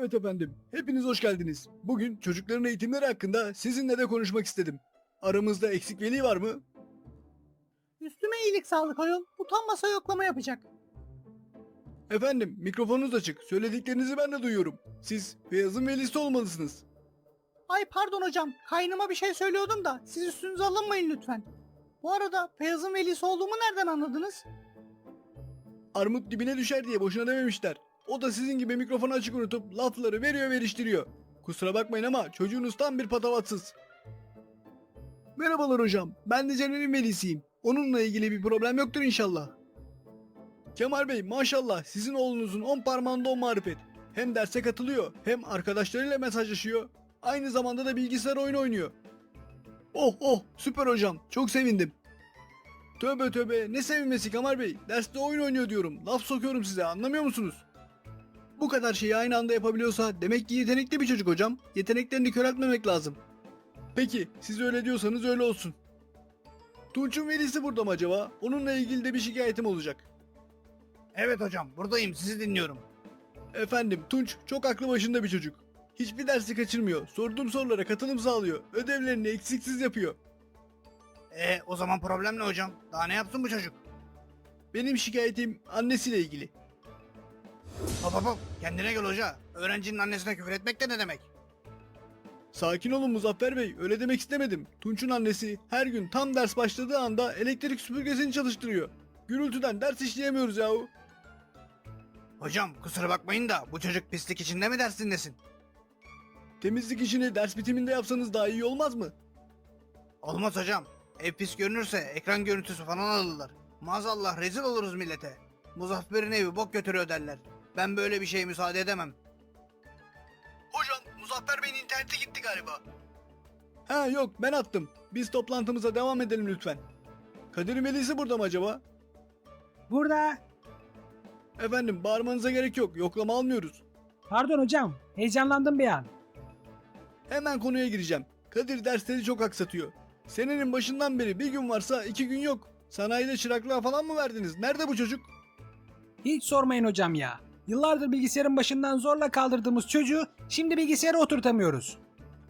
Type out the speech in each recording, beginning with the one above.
Evet efendim. Hepiniz hoş geldiniz. Bugün çocukların eğitimleri hakkında sizinle de konuşmak istedim. Aramızda eksik veli var mı? Üstüme iyilik sağlık ayol. Utanmasa yoklama yapacak. Efendim mikrofonunuz açık. Söylediklerinizi ben de duyuyorum. Siz Beyaz'ın velisi olmalısınız. Ay pardon hocam. Kaynıma bir şey söylüyordum da siz üstünüze alınmayın lütfen. Bu arada Beyaz'ın velisi olduğumu nereden anladınız? Armut dibine düşer diye boşuna dememişler. O da sizin gibi mikrofonu açık unutup lafları veriyor veriştiriyor. Kusura bakmayın ama çocuğunuz tam bir patavatsız. Merhabalar hocam. Ben de Cener'in velisiyim. Onunla ilgili bir problem yoktur inşallah. Kemal Bey maşallah sizin oğlunuzun on parmağında on marifet. Hem derse katılıyor hem arkadaşlarıyla mesajlaşıyor. Aynı zamanda da bilgisayar oyunu oynuyor. Oh oh süper hocam çok sevindim. Tövbe tövbe ne sevinmesi Kemal Bey. Derste oyun oynuyor diyorum. Laf sokuyorum size anlamıyor musunuz? Bu kadar şeyi aynı anda yapabiliyorsa demek ki yetenekli bir çocuk hocam. Yeteneklerini köreltmemek lazım. Peki siz öyle diyorsanız öyle olsun. Tunç'un velisi burada mı acaba? Onunla ilgili de bir şikayetim olacak. Evet hocam buradayım sizi dinliyorum. Efendim Tunç çok aklı başında bir çocuk. Hiçbir dersi kaçırmıyor. Sorduğum sorulara katılım sağlıyor. Ödevlerini eksiksiz yapıyor. E o zaman problem ne hocam? Daha ne yapsın bu çocuk? Benim şikayetim annesiyle ilgili. Hop hop hop kendine gel hoca. Öğrencinin annesine küfür etmek de ne demek? Sakin olun Muzaffer Bey, öyle demek istemedim. Tunç'un annesi her gün tam ders başladığı anda elektrik süpürgesini çalıştırıyor. Gürültüden ders işleyemiyoruz yahu. Hocam kusura bakmayın da bu çocuk pislik içinde mi ders dinlesin? Temizlik işini ders bitiminde yapsanız daha iyi olmaz mı? Olmaz hocam. Ev pis görünürse ekran görüntüsü falan alırlar. Maazallah rezil oluruz millete. Muzaffer'in evi bok götürüyor derler. Ben böyle bir şeye müsaade edemem. Hocam Muzaffer Bey'in interneti gitti galiba. Ha yok ben attım. Biz toplantımıza devam edelim lütfen. Kadir Melisi burada mı acaba? Burada. Efendim bağırmanıza gerek yok. Yoklama almıyoruz. Pardon hocam. Heyecanlandım bir an. Hemen konuya gireceğim. Kadir dersleri çok aksatıyor. Senenin başından beri bir gün varsa iki gün yok. Sanayide çıraklığa falan mı verdiniz? Nerede bu çocuk? Hiç sormayın hocam ya. Yıllardır bilgisayarın başından zorla kaldırdığımız çocuğu şimdi bilgisayara oturtamıyoruz.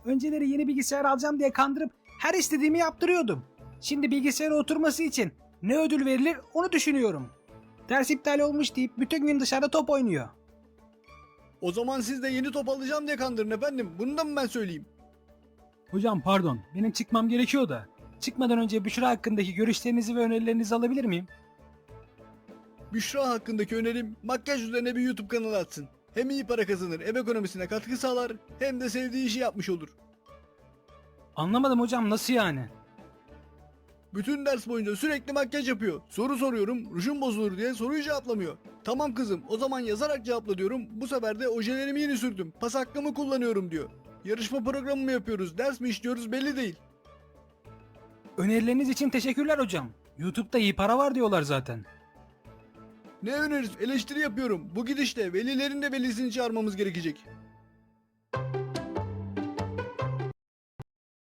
Önceleri yeni bilgisayar alacağım diye kandırıp her istediğimi yaptırıyordum. Şimdi bilgisayara oturması için ne ödül verilir onu düşünüyorum. Ders iptal olmuş deyip bütün gün dışarıda top oynuyor. O zaman siz de yeni top alacağım diye kandırın efendim. Bunu da mı ben söyleyeyim? Hocam pardon benim çıkmam gerekiyor da. Çıkmadan önce Büşra hakkındaki görüşlerinizi ve önerilerinizi alabilir miyim? Büşra hakkındaki önerim makyaj üzerine bir YouTube kanalı açsın. Hem iyi para kazanır, ev ekonomisine katkı sağlar hem de sevdiği işi yapmış olur. Anlamadım hocam nasıl yani? Bütün ders boyunca sürekli makyaj yapıyor. Soru soruyorum, rujum bozulur diye soruyu cevaplamıyor. Tamam kızım, o zaman yazarak cevapla diyorum. Bu sefer de ojelerimi yeni sürdüm. Pas hakkımı kullanıyorum diyor. Yarışma programı mı yapıyoruz, ders mi işliyoruz belli değil. Önerileriniz için teşekkürler hocam. YouTube'da iyi para var diyorlar zaten. Ne öneririz? Eleştiri yapıyorum. Bu gidişle velilerin de velisini çağırmamız gerekecek.